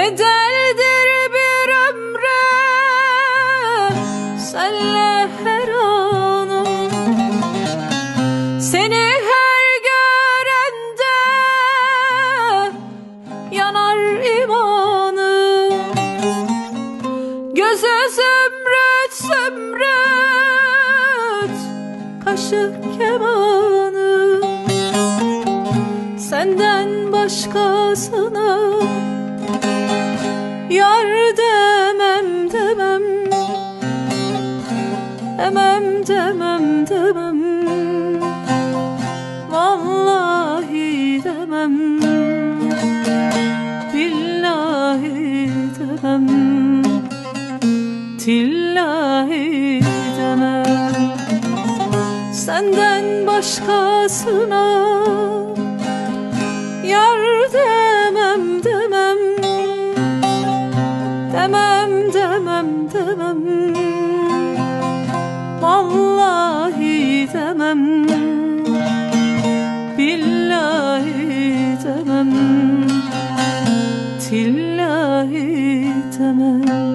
Bedeldir bir ömre. Senle her anım Seni her görende yanar imanım Göze zümrüt zümrüt kaşı kemanım Senden başkasına yar demem demem. Demem demem demem. Vallahi demem. Billahi demem. Tillahi demem. Senden başkasına Demem demem demem. Vallahi demem. Billahi demem. Tillahi demem